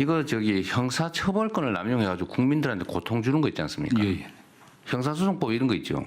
이거 저기 형사 처벌권을 남용해 가지고 국민들한테 고통 주는 거 있지 않습니까? 예, 예. 형사소송법 이런 거 있죠.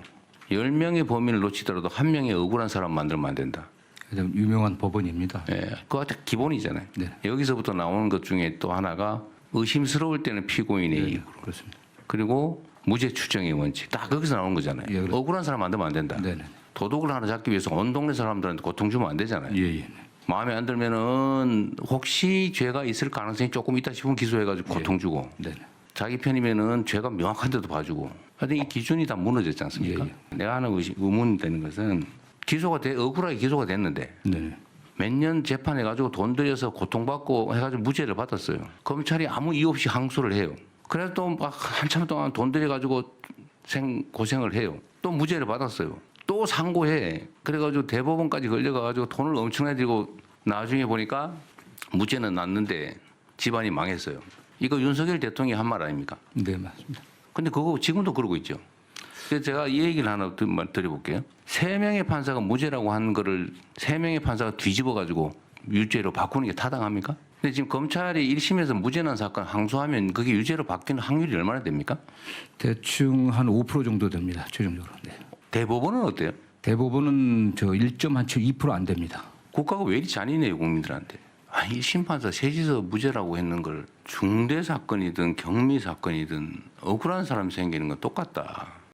열 명의 범인을 놓치더라도 한 명의 억울한 사람 만들면 안 된다. 가장 유명한 법원입니다. 예, 그거 다 기본이잖아요. 네. 여기서부터 나오는 것 중에 또 하나가 의심스러울 때는 피고인의 예, 이익, 예, 그렇습니다. 그리고 무죄 추정의 원칙. 다 거기서 나오는 거잖아요. 예, 억울한 사람 만들면 안 된다. 네, 네. 도둑을 하나 잡기 위해서 온 동네 사람들한테 고통 주면 안 되잖아요. 예, 예. 마음에 안 들면은 혹시 죄가 있을 가능성이 조금 있다 싶으면 기소해가지고 고통 주고 네, 네. 자기 편이면은 죄가 명확한데도 봐주고 하여튼 이 기준이 다 무너졌지 않습니까? 예, 내가 하는 의심, 의문 되는 것은 기소가 돼 억울하게 기소가 됐는데 네, 네. 몇 년 재판해가지고 돈 들여서 고통받고 해가지고 무죄를 받았어요. 검찰이 아무 이유 없이 항소를 해요. 그래서 또 막 한참 동안 돈 들여가지고 생 고생을 해요. 또 무죄를 받았어요. 또 상고해. 그래가지고 대법원까지 걸려가지고 돈을 엄청나게 들고 나중에 보니까 무죄는 났는데 집안이 망했어요. 이거 윤석열 대통령이 한 말 아닙니까? 네, 맞습니다. 근데 그거 지금도 그러고 있죠. 그래서 제가 이 얘기를 하나 드- 드려볼게요. 세 명의 판사가 무죄라고 한 거를 세 명의 판사가 뒤집어 가지고 유죄로 바꾸는 게 타당합니까? 근데 지금 검찰이 1심에서 무죄 난 사건 항소하면 그게 유죄로 바뀌는 확률이 얼마나 됩니까? 대충 한 5% 정도 됩니다. 최종적으로. 네. 대법원은 어때요? 대법원은 저 1.2%안 됩니다. 국가가 왜 이리 잔인해요 국민들한테? 아, 1심 판사 셋이서 무죄라고 했는 걸 중대 사건이든 경미 사건이든 억울한 사람이 생기는 건 똑같다.